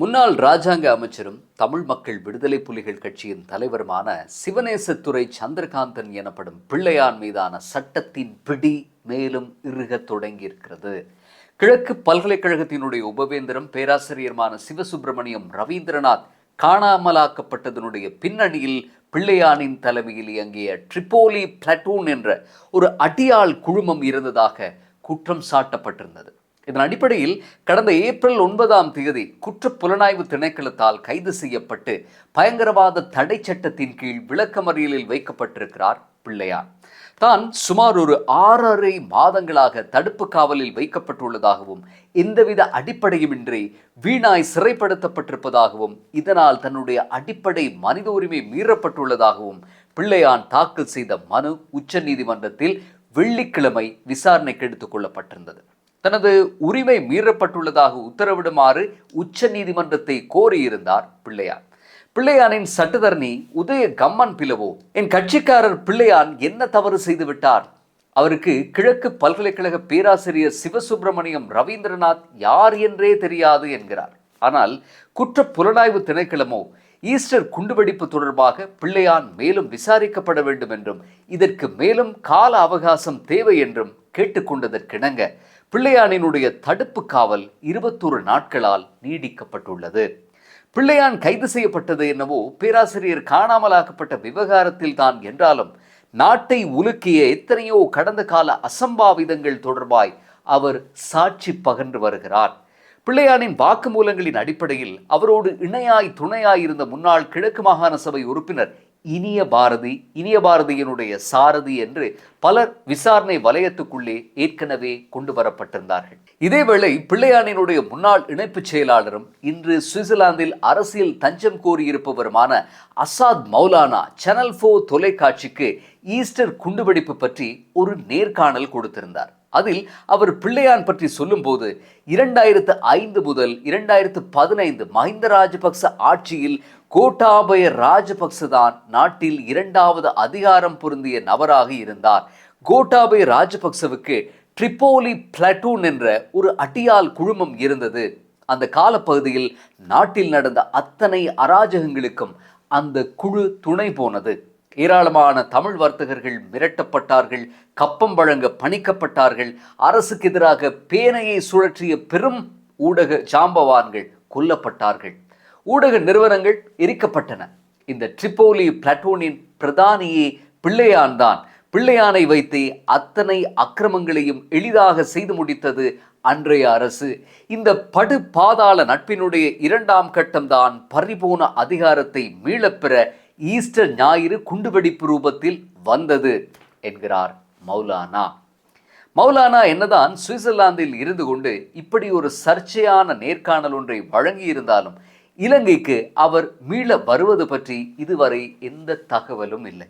முன்னாள் ராஜாங்க அமைச்சரும் தமிழ் மக்கள் விடுதலை புலிகள் கட்சியின் தலைவருமான சிவநேசத்துறை சந்திரகாந்தன் எனப்படும் பிள்ளையான் மீதான சட்டத்தின் பிடி மேலும் இறுகத் தொடங்கியிருக்கிறது. கிழக்கு பல்கலைக்கழகத்தினுடைய உபவேந்திரம் பேராசிரியருமான சிவசுப்பிரமணியம் ரவீந்திரநாத் காணாமலாக்கப்பட்டதனுடைய பின்னணியில் பிள்ளையானின் தலைமையில் இயங்கிய ட்ரிப்போலி பிளட்டூன் என்ற ஒரு அடியாள் குழுமம் இருந்ததாக குற்றம் சாட்டப்பட்டிருந்தது. இதன் அடிப்படையில் கடந்த ஏப்ரல் ஒன்பதாம் தேதி குற்ற புலனாய்வு திணைக்களத்தால் கைது செய்யப்பட்டு பயங்கரவாத தடை சட்டத்தின் கீழ் விளக்கமறியலில் வைக்கப்பட்டிருக்கிறார் பிள்ளையார். தான் சுமார் ஒரு ஆறரை மாதங்களாக தடுப்பு காவலில் வைக்கப்பட்டுள்ளதாகவும் எந்தவித அடிப்படையுமின்றி வீணாய் சிறைப்படுத்தப்பட்டிருப்பதாகவும் இதனால் தன்னுடைய அடிப்படை மனித உரிமை மீறப்பட்டுள்ளதாகவும் பிள்ளையான் தாக்கல் செய்த மனு உச்சநீதிமன்றத்தில் வெள்ளிக்கிழமை விசாரணைக்கு எடுத்துக் கொள்ளப்பட்டிருந்தது. தனது உரிமை மீறப்பட்டுள்ளதாக உத்தரவிடுமாறு உச்ச நீதிமன்றத்தை கோரியிருந்தார் பிள்ளையார் பிள்ளையானின் சட்டத்தரணி உதய கம்மன் பிளவோ என் கட்சிக்காரர் பிள்ளையான் என்ன தவறு செய்துவிட்டார்? அவருக்கு கிழக்கு பல்கலைக்கழக பேராசிரியர் சிவசுப்பிரமணியம் ரவீந்திரநாத் யார் என்றே தெரியாது என்கிறார். ஆனால் குற்ற புலனாய்வு திணைக்களமோ ஈஸ்டர் குண்டுவெடிப்பு தொடர்பாக பிள்ளையான் மேலும் விசாரிக்கப்பட வேண்டும் என்றும் இதற்கு மேலும் கால அவகாசம் தேவை என்றும் கேட்டுக்கொண்டதற்கிணங்க பிள்ளையானினுடைய தடுப்பு காவல் இருபத்தொரு நாட்களால் நீடிக்கப்பட்டுள்ளது. பிள்ளையான் கைது செய்யப்பட்டது என்னவோ பேராசிரியர் காணாமலாக்கப்பட்ட விவகாரத்தில் தான் என்றாலும் நாட்டை உலுக்கிய எத்தனையோ கடந்த கால அசம்பாவிதங்கள் தொடர்பாய் அவர் சாட்சி பகன்று வருகிறார். பிள்ளையானின் வாக்குமூலங்களின் அடிப்படையில் அவரோடு இணையாய் துணையாய் இருந்த முன்னாள் கிழக்கு மாகாண சபை உறுப்பினர் இனிய பாரதி இனிய பாரதியினுடைய சாரதி என்று பலர் விசாரணை வலயத்துக்குள்ளே ஏற்கனவே கொண்டு வரப்பட்டிருந்தார்கள். இதேவேளை பிள்ளையானினுடைய முன்னாள் இணைப்புச் செயலாளரும் இன்று சுவிட்சர்லாந்தில் அரசியல் தஞ்சம் கோரியிருப்பவருமான அசாத் மௌலானா சேனல் ஃபோ தொலைக்காட்சிக்கு ஈஸ்டர் குண்டுவெடிப்பு பற்றி ஒரு நேர்காணல் கொடுத்திருந்தார். அதில் அவர் பிள்ளையான் பற்றி சொல்லும்போது இரண்டாயிரத்து ஐந்து முதல் இரண்டாயிரத்து பதினைந்து மஹிந்த ராஜபக்ச ஆட்சியில் கோட்டாபய ராஜபக்ச தான் நாட்டில் இரண்டாவது அதிகாரம் பொருந்திய நபராக இருந்தார். கோட்டாபய ராஜபக்சவுக்கு ட்ரிப்போலி பிளட்டூன் என்ற ஒரு அட்டியால் குழுமம் இருந்தது. அந்த காலப்பகுதியில் நாட்டில் நடந்த அத்தனை அராஜகங்களுக்கும் அந்த குழு துணை போனது. ஏராளமான தமிழ் வர்த்தகர்கள் மிரட்டப்பட்டார்கள் கப்பம் வழங்க பணிக்கப்பட்டார்கள் அரசுக்கு எதிராக பேனையை சுழற்றிய பெரும் ஊடக ஜாம்பவான்கள் கொல்லப்பட்டார்கள். ஊடக நிறுவனங்கள் எரிக்கப்பட்டன. இந்த ட்ரிப்போலி பிளாட்டோனின் பிரதானியே பிள்ளையான் தான் பிள்ளையானை வைத்து அத்தனை அக்கிரமங்களையும் எளிதாக செய்து முடித்தது அன்றைய அரசு. இந்த படு பாதாள நட்பினுடைய இரண்டாம் கட்டம்தான் பறிபோன அதிகாரத்தை மீளப்பெற ஈஸ்டர் ஞாயிறு குண்டுவெடிப்பு ரூபத்தில் வந்தது என்கிறார் மௌலானா. மௌலானா என்னதான் சுவிட்சர்லாந்தில் இருந்து கொண்டு இப்படி ஒரு சர்ச்சையான நேர்காணல் ஒன்றை வழங்கியிருந்தாலும் இலங்கைக்கு அவர் மீள வருவது பற்றி இதுவரை எந்த தகவலும் இல்லை.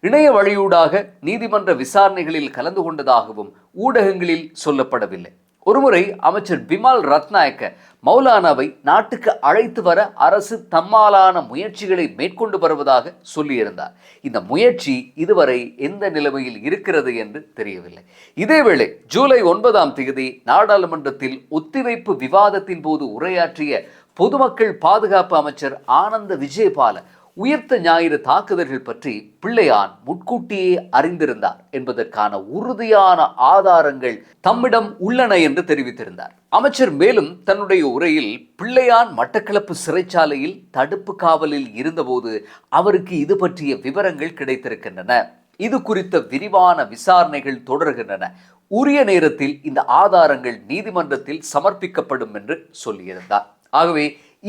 இணைய வழியூடாக நீதிமன்ற விசாரணைகளில் கலந்து கொண்டதாகவும் ஊடகங்களில் சொல்லப்படவில்லை. ஒருமுறை அமைச்சர் பிமால் ரத்நாயக்க மௌலானாவை நாட்டுக்கு அழைத்து வர அரசு தம்மாலான முயற்சிகளை மேற்கொண்டு வருவதாக சொல்லியிருந்தார். இந்த முயற்சி இதுவரை எந்த நிலைமையில் இருக்கிறது என்று தெரியவில்லை. இதேவேளை ஜூலை ஒன்பதாம் தேதி நாடாளுமன்றத்தில் ஒத்திவைப்பு விவாதத்தின் போது உரையாற்றிய பொதுமக்கள் பாதுகாப்பு அமைச்சர் ஆனந்த விஜயபால உயிர்த்த ஞாயிறு தாக்குதல்கள் பற்றி பிள்ளையான் முட்கூட்டியே அறிந்திருந்தார் என்பதற்கான உறுதியான ஆதாரங்கள் தம்மிடம் உள்ளன என்று தெரிவித்திருந்தார். அமைச்சர் மேலும் தன்னுடைய உரையில் பிள்ளையான் மட்டக்களப்பு சிறைச்சாலையில் தடுப்பு காவலில் இருந்தபோது அவருக்கு இது பற்றிய விவரங்கள் கிடைத்திருக்கின்றன. இது குறித்த விரிவான விசாரணைகள் தொடர்கின்றன. உரிய நேரத்தில் இந்த ஆதாரங்கள் நீதிமன்றத்தில் சமர்ப்பிக்கப்படும் என்று சொல்லியிருந்தார். ஆகவே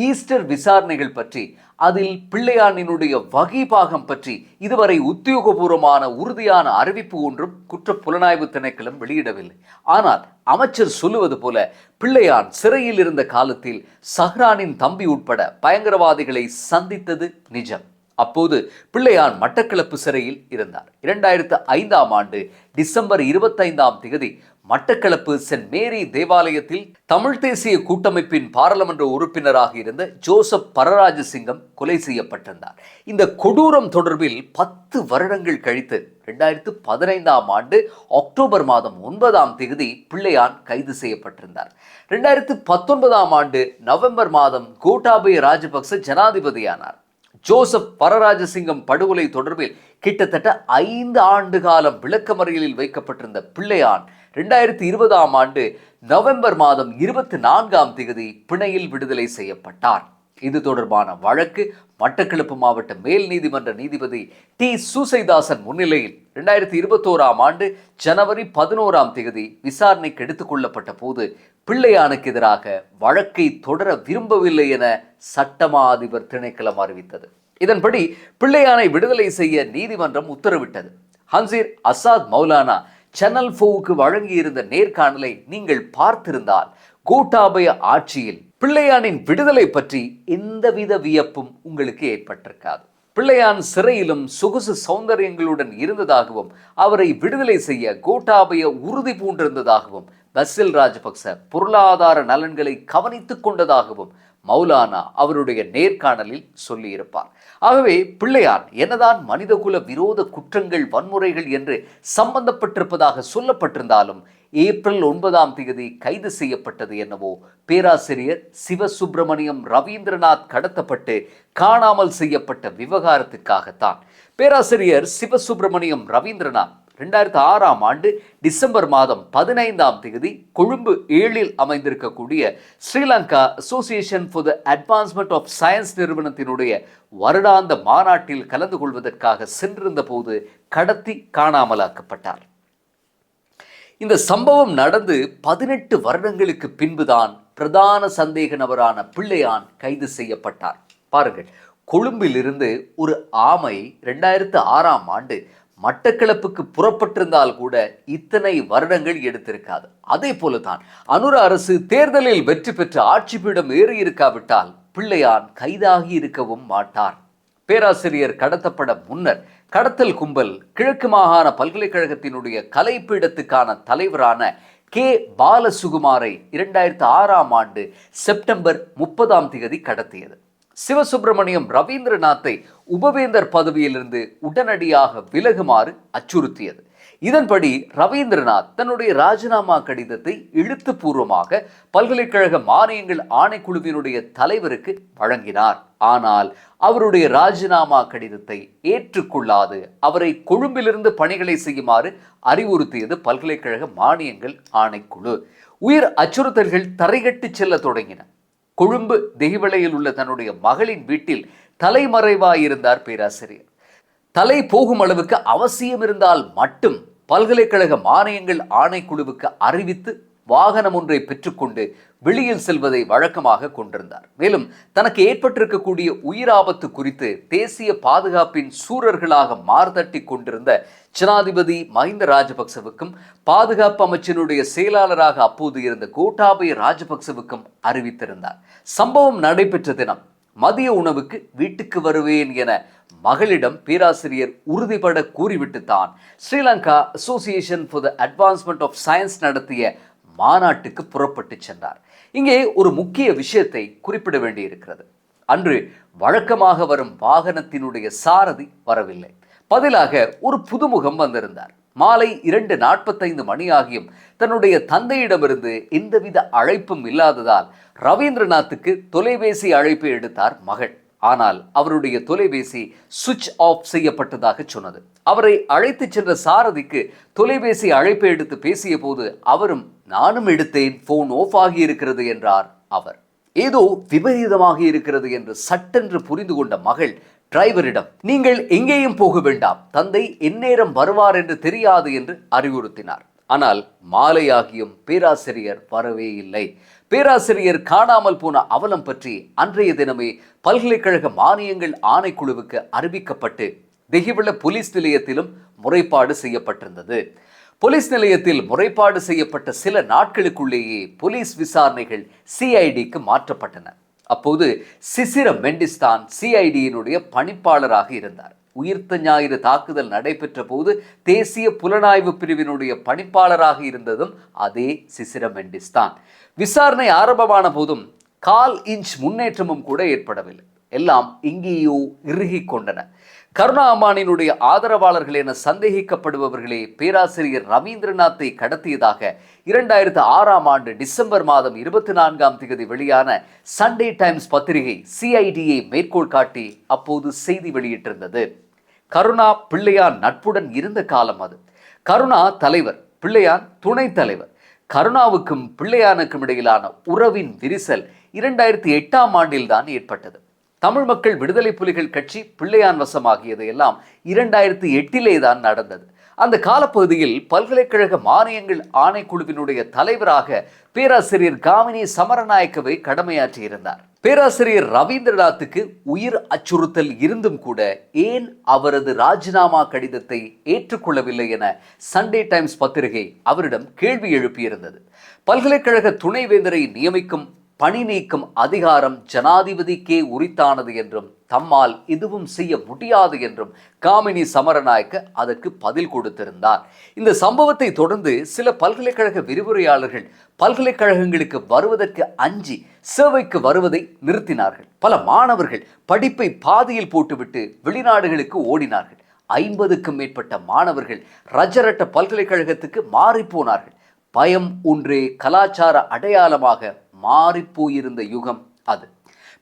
ஈஸ்டர் விசாரணைகள் பற்றி அதில் பிள்ளையானினுடைய வகைபாகம் பற்றி இதுவரை உத்தியோகபூர்வமான உறுதியான அறிவிப்பு ஒன்றும் குற்ற புலனாய்வு திணைக்களம் வெளியிடவில்லை. ஆனால் அமைச்சர் சொல்லுவது போல பிள்ளையான் சிறையில் இருந்த காலத்தில் சஹ்ரானின் தம்பி உட்பட பயங்கரவாதிகளை சந்தித்தது நிஜம். அப்போது பிள்ளையான் மட்டக்களப்பு சிறையில் இருந்தார். இரண்டாயிரத்து ஐந்தாம் ஆண்டு டிசம்பர் இருபத்தைந்தாம் தேதி மட்டக்களப்பு சென்ட் மேரி தேவாலயத்தில் தமிழ் தேசிய கூட்டமைப்பின் பாராளுமன்ற உறுப்பினராக இருந்த ஜோசப் பரராஜசிங்கம் கொலை செய்யப்பட்டிருந்தார். இந்த கொடூரம் தொடர்பில் பத்து வருடங்கள் கழித்து ரெண்டாயிரத்து பதினைந்தாம் ஆண்டு அக்டோபர் மாதம் ஒன்பதாம் தேதி பிள்ளையான் கைது செய்யப்பட்டிருந்தார். ரெண்டாயிரத்து பத்தொன்பதாம் ஆண்டு நவம்பர் மாதம் கோட்டாபய ராஜபக்ச ஜனாதிபதியானார். ஜோசப் பரராஜசிங்கம் படுகொலை தொடர்பில் கிட்டத்தட்ட ஐந்து ஆண்டு காலம் விளக்கமறியலில் வைக்கப்பட்டிருந்த பிள்ளையான் ரெண்டாயிரத்தி இருபதாம் ஆண்டு நவம்பர் மாதம் இருபத்தி நான்காம் தேதி பிணையில் விடுதலை செய்யப்பட்டார். இது தொடர்பான வழக்கு மட்டக்களப்பு மாவட்ட மேல் நீதிமன்ற நீதிபதி டி. சூசைதாசன் முன்னிலையில் ரெண்டாயிரத்தி இருபத்தோராம் ஆண்டு ஜனவரி பதினோராம் தேதி விசாரணைக்கு எடுத்துக் கொள்ளப்பட்ட போது பிள்ளையானுக்கு எதிராக வழக்கை தொடர விரும்பவில்லை என சட்டமா அதிபர் திணைக்களம் அறிவித்தது. இதன்படி பிள்ளையானை விடுதலை செய்ய நீதிமன்றம் உத்தரவிட்டது. ஹன்சீர் அசாத் மௌலானா சேனல் ஃபோவுக்கு வழங்கியிருந்த நேர்காணலை நீங்கள் பார்த்திருந்தால் கோட்டாபய ஆட்சியில் பிள்ளையானின் விடுதலை பற்றி எந்தவித வியப்பும் உங்களுக்கு ஏற்பட்டிருக்காது. பிள்ளையான் சிறையிலும் சொகுசு சௌந்தரியங்களுடன் இருந்ததாகவும் அவரை விடுதலை செய்ய கோட்டாபய உறுதி பூண்டிருந்ததாகவும் பசில் ராஜபக்ச பொருளாதார நலன்களை கவனித்துக் கொண்டதாகவும் மௌலானா அவருடைய நேர்காணலில் சொல்லியிருப்பார். ஆகவே பிள்ளையார் என்னதான் மனிதகுல விரோத குற்றங்கள் வன்முறைகள் என்று சம்பந்தப்பட்டிருப்பதாக சொல்லப்பட்டிருந்தாலும் ஏப்ரல் ஒன்பதாம் தேதி கைது செய்யப்பட்டது என்னவோ பேராசிரியர் சிவசுப்பிரமணியம் ரவீந்திரநாத் கடத்தப்பட்டு காணாமல் செய்யப்பட்ட விவகாரத்துக்காகத்தான். பேராசிரியர் சிவசுப்பிரமணியம் ரவீந்திரநாத் ரெண்டாயிரத்தி ஆறாம் ஆண்டு டிசம்பர் மாதம் பதினைந்தாம் தேதி கொழும்பு ஏழில் அமைந்திருக்கக்கூடிய Sri Lanka association for the advancement of science நிறுவனத்தினுடைய வருடாந்த மாநாட்டில் கலந்து கொள்வதற்காக சென்றிருந்த போது கடத்தி காணாமலாக்கப்பட்டார். இந்த சம்பவம் நடந்து பதினெட்டு வருடங்களுக்கு பின்புதான் பிரதான சந்தேக நபரான பிள்ளையான் கைது செய்யப்பட்டார். பாருங்கள் கொழும்பிலிருந்து ஒரு ஆமை ரெண்டாயிரத்து ஆறாம் ஆண்டு மட்டக்களப்புக்கு புறப்பட்டிருந்தால் கூட இத்தனை வருடங்கள் எடுத்திருக்காது. அதே போலதான் அனுர அரசு தேர்தலில் வெற்றி பெற்று ஆட்சி பீடம் ஏறி இருக்காவிட்டால் பிள்ளையான் கைதாகி இருக்கவும் மாட்டார். பேராசிரியர் கடத்தப்பட முன்னர் கடத்தல் கும்பல் கிழக்கு மாகாண பல்கலைக்கழகத்தினுடைய கலைப்பீடத்துக்கான தலைவரான கே. பாலசுகுமாரை இரண்டாயிரத்து ஆறாம் ஆண்டு செப்டம்பர் முப்பதாம் தேதி கடத்தியது. சிவசுப்பிரமணியம் ரவீந்திரநாத்தை உபவேந்தர் பதவியிலிருந்து உடனடியாக விலகுமாறு அச்சுறுத்தியது. இதன்படி ரவீந்திரநாத் தன்னுடைய ராஜினாமா கடிதத்தை எழுத்துப்பூர்வமாக பல்கலைக்கழக மானியங்கள் ஆணைக்குழுவினுடைய தலைவருக்கு வழங்கினார். ஆனால் அவருடைய ராஜினாமா கடிதத்தை ஏற்றுக்கொள்ளாது அவரை கொழும்பிலிருந்து பணிகளை செய்யுமாறு அறிவுறுத்தியது பல்கலைக்கழக மானியங்கள் ஆணைக்குழு. உயிர் அச்சுறுத்தல்கள் தரைகட்டு செல்ல தொடங்கின. கொழும்பு தெஹிவளையில் உள்ள தன்னுடைய மகளின் வீட்டில் தலைமறைவாயிருந்தார் பேராசிரியர். தலை போகும் அளவுக்கு அவசியம் இருந்தால் மட்டும் பல்கலைக்கழக மானியங்கள் ஆணைக்குழுவுக்கு அறிவித்து வாகனம் ஒன்றை பெற்றுக்கொண்டு வெளியில் செல்வதை வழக்கமாக கொண்டிருந்தார். மேலும் தனக்கு ஏற்பட்டிருக்கக்கூடிய உயிராபத்து குறித்து தேசிய பாதுகாப்பின் சூரர்களாக மார்தட்டி கொண்டிருந்த ஜனாதிபதி மஹிந்த ராஜபக்சவுக்கும் பாதுகாப்பு அமைச்சனுடைய செயலாளராக அப்போது இருந்த கோட்டாபய ராஜபக்சவுக்கும் அறிவித்திருந்தார். சம்பவம் நடைபெற்ற தினம் மதிய உணவுக்கு வீட்டுக்கு வருவேன் என மகளிடம் பேராசிரியர் உறுதிபட கூறிவிட்டுத்தான் Sri Lanka association for the advancement of science நடத்திய மாநாட்டுக்கு புறப்பட்டு சென்றார். இங்கே ஒரு முக்கிய விஷயத்தை குறிப்பிட வேண்டியிருக்கிறது. அன்று வழக்கமாக வரும் வாகனத்தினுடைய சாரதி வரவில்லை. பதிலாக ஒரு புதுமுகம் வந்திருந்தார். மாலை இரண்டு நாற்பத்தைந்து மணி ஆகியும் தன்னுடைய தந்தையிடமிருந்து எந்தவித அழைப்பும் இல்லாததால் ரவீந்திரநாத்துக்கு தொலைபேசி அழைப்பை எடுத்தார் மகள். ஆனால் அவருடைய தொலைபேசி சுவிட்ச் ஆஃப் செய்யப்பட்டதாக சொன்னது. அவரை அழைத்து சென்ற சாரதிக்கு தொலைபேசி அழைப்பை எடுத்து பேசிய போது அவரும் நானும் எடுத்தேன் போன் ஆஃப் ஆகி இருக்கிறது என்றார் அவர். ஏதோ விபரீதமாக இருக்கிறது என்று சட்டென்று புரிந்து கொண்ட மகள் டிரைவரிடம் நீங்கள் எங்கேயும் போக வேண்டாம் தந்தை எந்நேரம் வருவார் என்று தெரியாது என்று அறிவுறுத்தினார். ஆனால் மாலையாகியும் பேராசிரியர் வரவே இல்லை. பேராசிரியர் காணாமல் போன அவலம் பற்றி அன்றைய தினமே பல்கலைக்கழக மானியங்கள் ஆணைக்குழுவுக்கு அறிவிக்கப்பட்டு திகிவிள போலீஸ் நிலையத்திலும் முறைப்பாடு செய்யப்பட்டிருந்தது. போலீஸ் நிலையத்தில் முறைப்பாடு செய்யப்பட்ட சில நாட்களுக்குள்ளேயே போலீஸ் விசாரணைகள் சிஐடிக்கு மாற்றப்பட்டன. அப்போது சிசிர மெண்டிஸ்தான் சிஐடியினுடைய பணிப்பாளராக இருந்தார். உயிர்த்த ஞாயிறு தாக்குதல் நடைபெற்ற போது தேசிய புலனாய்வு பிரிவினுடைய பணிப்பாளராக இருந்ததும் அதே சிசிரமெண்டிஸ் தான். விசாரணை ஆரம்பமான போதும் கால் இன்ச் முன்னேற்றமும் கூட ஏற்படவில்லை. எல்லாம் இங்கேயோ இறுகிக் கொண்டன. கருணா அம்மானினுடைய ஆதரவாளர்கள் என சந்தேகிக்கப்படுபவர்களே பேராசிரியர் ரவீந்திரநாத்தை கடத்தியதாக இரண்டாயிரத்து ஆறாம் ஆண்டு டிசம்பர் மாதம் இருபத்தி நான்காம் தேதி வெளியான சண்டே டைம்ஸ் பத்திரிகை சிஐடியை மேற்கோள் காட்டி அப்போது செய்தி வெளியிட்டிருந்தது. கருணா பிள்ளையான் நட்புடன் இருந்த காலம் அது. கருணா தலைவர் பிள்ளையான் துணைத் தலைவர். கருணாவுக்கும் பிள்ளையானுக்கும் இடையிலான உறவின் விரிசல் இரண்டாயிரத்தி எட்டாம் ஆண்டில் தான் ஏற்பட்டது. தமிழ் மக்கள் விடுதலை புலிகள் கட்சி பிள்ளையான் வசமாகியது எல்லாம் இரண்டாயிரத்தி எட்டிலே தான் நடந்தது. அந்த காலப்பகுதியில் பல்கலைக்கழக மானியங்கள் ஆணைக்குழுவினுடைய தலைவராக பேராசிரியர் காமினி சமரநாயக்கவை கடமையாற்றியிருந்தார். பேராசிரியர் ரவீந்திரநாத்துக்கு உயிர் அச்சுறுத்தல் இருந்தும் கூட ஏன் அவரது ராஜினாமா கடிதத்தை ஏற்றுக்கொள்ளவில்லை என சண்டே டைம்ஸ் பத்திரிகை அவரிடம் கேள்வி எழுப்பியிருந்தது. பல்கலைக்கழக துணைவேந்தரை நியமிக்கும் பணி நீக்கும் அதிகாரம் ஜனாதிபதிக்கே உரித்தானது என்றும் தம்மால் எதுவும் செய்ய முடியாது என்றும் காமினி சமரநாயக்க அதற்கு பதில் கொடுத்திருந்தார். இந்த சம்பவத்தை தொடர்ந்து சில பல்கலைக்கழக விரிவுரையாளர்கள் பல்கலைக்கழகங்களுக்கு வருவதற்கு அஞ்சி சேவைக்கு வருவதை நிறுத்தினார்கள். பல மாணவர்கள் படிப்பை பாதியில் போட்டுவிட்டு வெளிநாடுகளுக்கு ஓடினார்கள். ஐம்பதுக்கும் மேற்பட்ட மாணவர்கள் ரஜரட்ட பல்கலைக்கழகத்துக்கு மாறிப்போனார்கள் பயம் ஒன்றே கலாச்சார அடையாளமாக மாறிப்போயிருந்த யுகம் அது.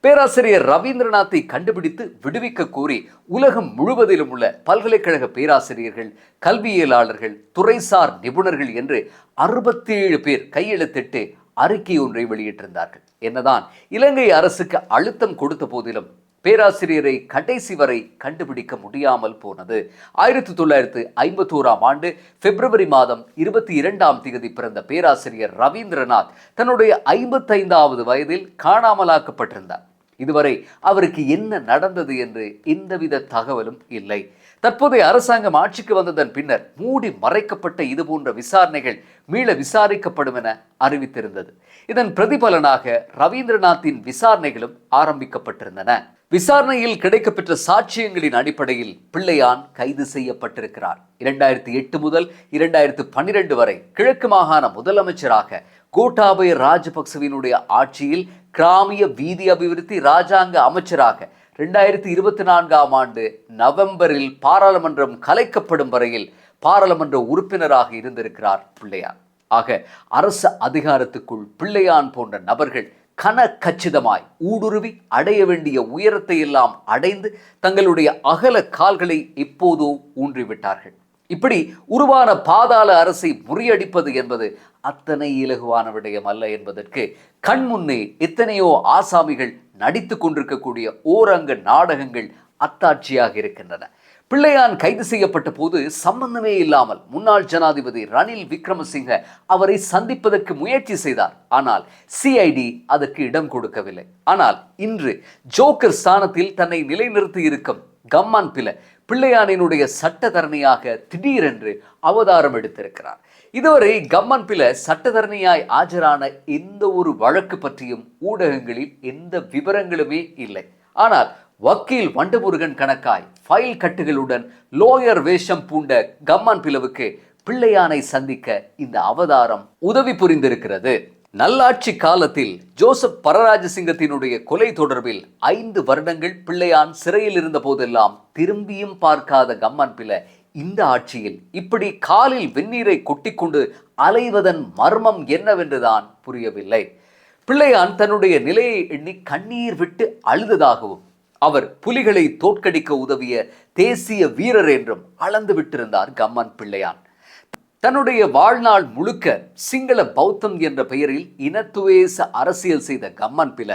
பேராசிரியர் ரவீந்திரநாத்தை கண்டுபிடித்து விடுவிக்க கோரி உலகம் முழுவதிலும் உள்ள பல்கலைக்கழக பேராசிரியர்கள் கல்வியலாளர்கள் துறைசார் நிபுணர்கள் என்று அறுபத்தேழு பேர் கையெழுத்திட்டு அறிக்கை ஒன்றை வெளியிட்டிருந்தார்கள். என்னதான் இலங்கை அரசுக்கு அழுத்தம் கொடுத்த போதிலும் பேராசிரியரை கடைசி வரை கண்டுபிடிக்க முடியாமல் போனது. ஆயிரத்தி தொள்ளாயிரத்து ஐம்பத்தோராம் ஆண்டு பிப்ரவரி மாதம் இருபத்தி இரண்டாம் தேதி பிறந்த பேராசிரியர் ரவீந்திரநாத் தன்னுடைய ஐம்பத்தைந்தாவது வயதில் காணாமலாக்கப்பட்டிருந்தார். இதுவரை அவருக்கு என்ன நடந்தது என்று எந்தவித தகவலும் இல்லை. தற்போதைய அரசாங்கம் ஆட்சிக்கு வந்ததன் பின்னர் மூடி மறைக்கப்பட்ட இது போன்ற விசாரணைகள் மீள விசாரிக்கப்படும் என அறிவித்திருந்தது. இதன் பிரதிபலனாக ரவீந்திரநாத்தின் விசாரணைகளும் ஆரம்பிக்கப்பட்டிருந்தன. விசாரணையில் கிடைக்கப்பெற்ற சாட்சியங்களின் அடிப்படையில் பிள்ளையான் கைது செய்யப்பட்டிருக்கிறார். இரண்டாயிரத்தி எட்டு முதல் இரண்டாயிரத்து பன்னிரண்டு வரை கிழக்கு மாகாண முதலமைச்சராக கோட்டாபய ராஜபக்சவினுடைய ஆட்சியில் கிராமிய வீதி அபிவிருத்தி ராஜாங்க அமைச்சராக ரெண்டாயிரத்தி இருபத்தி நான்காம் ஆண்டு நவம்பரில் பாராளுமன்றம் கலைக்கப்படும் வரையில் பாராளுமன்ற உறுப்பினராக இருந்திருக்கிறார் பிள்ளையான். ஆக அரசு அதிகாரத்துக்குள் பிள்ளையான் போன்ற நபர்கள் கன கச்சிதமாய் ஊடுருவி அடைய வேண்டிய உயரத்தை எல்லாம் அடைந்து தங்களுடைய அகல கால்களை எப்போதோ ஊன்றிவிட்டார்கள். இப்படி உருவான பாதாள அரசை முறியடிப்பது என்பது அத்தனை இலகுவான விடயம் அல்ல என்பதற்கு கண்முன்னே எத்தனையோ ஆசாமிகள் நடித்து கொண்டிருக்கக்கூடிய ஓரங்க நாடகங்கள் அத்தாட்சியாக இருக்கின்றன. பிள்ளையான் கைது செய்யப்பட்ட போது சம்பந்தமே இல்லாமல் முன்னாள் ஜனாதிபதி ரணில் விக்ரமசிங்க அவரை சந்திப்பதற்கு முயற்சி செய்தார். ஆனால் சிஐடி அதற்கு இடம் கொடுக்கவில்லை. ஆனால் இன்று ஜோக்கர் ஸ்தானத்தில் தன்னை நிலைநிறுத்தி இருக்கும் கம்மான் பில பிள்ளையானினுடைய சட்டத்தரணியாக திடீரென்று அவதாரம் எடுத்திருக்கிறார். இதுவரை கம்மன் பில சட்டத்தரணியாய் ஆஜரான எந்த ஒரு வழக்கு பற்றியும் ஊடகங்களில் எந்த விவரங்களுமே இல்லை. ஆனால் வக்கீல் வண்டமுருகன் கணக்காய் ஃபைல் கட்டுகளுடன் லோயர் வேஷம் பூண்ட கம்மான் பிளவுக்கு பிள்ளையானை சந்திக்க இந்த அவதாரம் உதவி புரிந்திருக்கிறது. நல்லாட்சி காலத்தில் ஜோசப் பரராஜசிங்கத்தினுடைய கொலை தொடர்பில் ஐந்து வருடங்கள் பிள்ளையான் சிறையில் இருந்த போதெல்லாம் திரும்பியும் பார்க்காத கம்மான் பிள்ளை இந்த ஆட்சியில் இப்படி காலில் வெந்நீரை கொட்டிக்கொண்டு அலைவதன் மர்மம் என்னவென்றுதான் புரியவில்லை. பிள்ளையான் தன்னுடைய நிலையை எண்ணி கண்ணீர் விட்டு அழுததாகவும் அவர் புலிகளை தோற்கடிக்க உதவிய தேசிய வீரர் என்றும் அளந்து விட்டிருந்தார் கம்மன் பிள்ளையான். தன்னுடைய வாழ்நாள் முழுக்க சிங்கள பௌத்தம் என்ற பெயரில் இனத்துவேச அரசியல் செய்த கம்மன் பில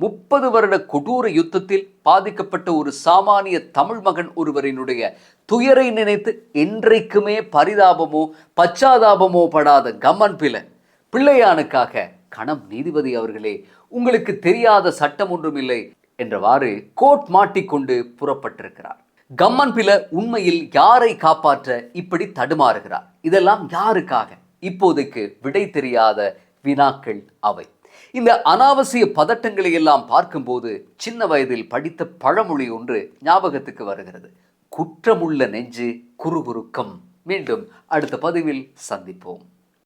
முப்பது வருட கொடூர யுத்தத்தில் பாதிக்கப்பட்ட ஒரு சாமானிய தமிழ் மகன் ஒருவரினுடைய துயரை நினைத்து என்றைக்குமே பரிதாபமோ பச்சாதாபமோ படாத கம்மன் பில பிள்ளையானுக்காக கணம் நீதிபதி அவர்களே உங்களுக்கு தெரியாத சட்டம் ஒன்றும் இல்லை என்றவாறு கோட் மாட்டிக்கொண்டு புறப்பட்டிருக்கிறார். கம்மன் பில உண்மையில் யாரை காப்பாற்ற இப்படி தடுமாறுகிறார்? இதெல்லாம் யாருக்காக? இப்போதைக்கு விடை தெரியாத வினாக்கள் அவை. இந்த அனாவசிய பதட்டங்களை எல்லாம் பார்க்கும்போது சின்ன வயதில் படித்த பழமொழி ஒன்று ஞாபகத்துக்கு வருகிறது. குற்றமுள்ள நெஞ்சு குறுகுறுக்கம். மீண்டும் அடுத்த பதிவில் சந்திப்போம்.